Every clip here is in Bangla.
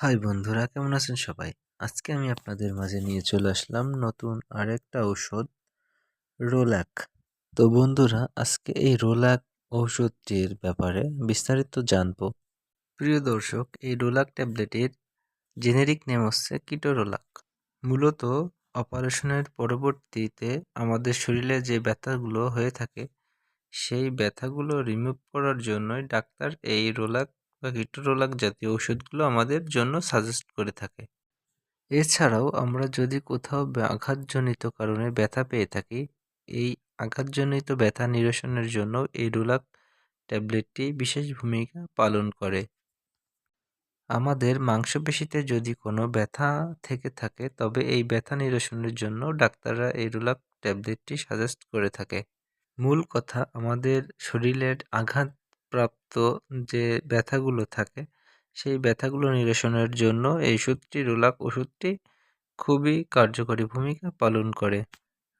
হাই বন্ধুরা, কেমন আছেন সবাই? আজকে আমি আপনাদের মাঝে নিয়ে চলে আসলাম নতুন আরেকটা ঔষধ রোল্যাক তো বন্ধুরা, আজকে এই রোল্যাক ঔষধটির ব্যাপারে বিস্তারিত জানব। প্রিয় দর্শক, এই রোলাক ট্যাবলেটের জেনেরিক নেম হচ্ছে কিটোরোলাক। মূলত অপারেশনের পরবর্তীতে আমাদের শরীরে যে ব্যথাগুলো হয়ে থাকে, সেই ব্যথাগুলো রিমুভ করার জন্যই ডাক্তার এই রোলাক বা কিটোরোলাক জাতীয় ওষুধগুলো আমাদের জন্য সাজেস্ট করে থাকে। এছাড়াও আমরা যদি কোথাও আঘাতজনিত কারণে ব্যথা পেয়ে থাকি, এই আঘাতজনিত ব্যথা নিরসনের জন্য এই রোলাক ট্যাবলেটটি বিশেষ ভূমিকা পালন করে। আমাদের মাংসপেশিতে যদি কোনো ব্যথা থেকে থাকে, তবে এই ব্যথা নিরসনের জন্য ডাক্তাররা এই রোলাক ট্যাবলেটটি সাজেস্ট করে থাকে। মূল কথা, আমাদের শরীরের আঘাতপ্রাপ্ত যে ব্যথাগুলো থাকে, সেই ব্যথাগুলো নিরসনের জন্য এই ওষুধটি রোলাক ওষুধটি খুবই কার্যকরী ভূমিকা পালন করে।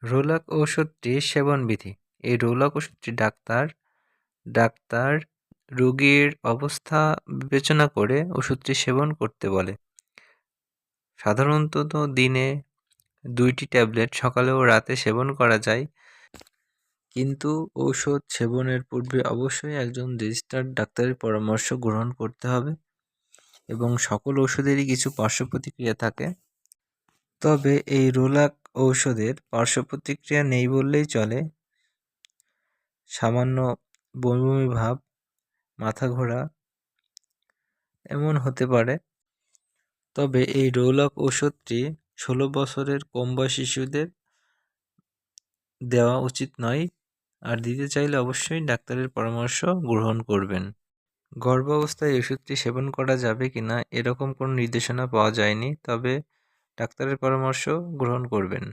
রোলাক ওষুধটি সেবনবিধি। এই রোলাক ওষুধটি ডাক্তার ডাক্তার রোগীর অবস্থা বিবেচনা করে ওষুধটি সেবন করতে বলে। সাধারণত দিনে দুইটি ট্যাবলেট সকালে ও রাতে সেবন করা যায়। কিন্তু ঔষধ সেবনের পূর্বে অবশ্যই একজন রেজিস্টার্ড ডাক্তারের পরামর্শ গ্রহণ করতে হবে এবং সকল ওষুধেরই কিছু পার্শ্ব প্রতিক্রিয়া থাকে। তবে এই রোলাক ঔষধের পার্শ্ব প্রতিক্রিয়া নেই বললেই চলে। সামান্য বমি ভাব, মাথা ঘোরা এমন হতে পারে। তবে এই রোলাক ওষুধটি ষোলো বছরের কম বয়স শিশুদের দেওয়া উচিত নয়। আর দিতে চাইলে অবশ্যই ডাক্তারের পরামর্শ গ্রহণ করবেন। গর্ভাবস্থায় ওষুধটি সেবন করা যাবে কি না এরকম কোনো নির্দেশনা পাওয়া যায়নি, তবে ডাক্তারের পরামর্শ গ্রহণ করবেন।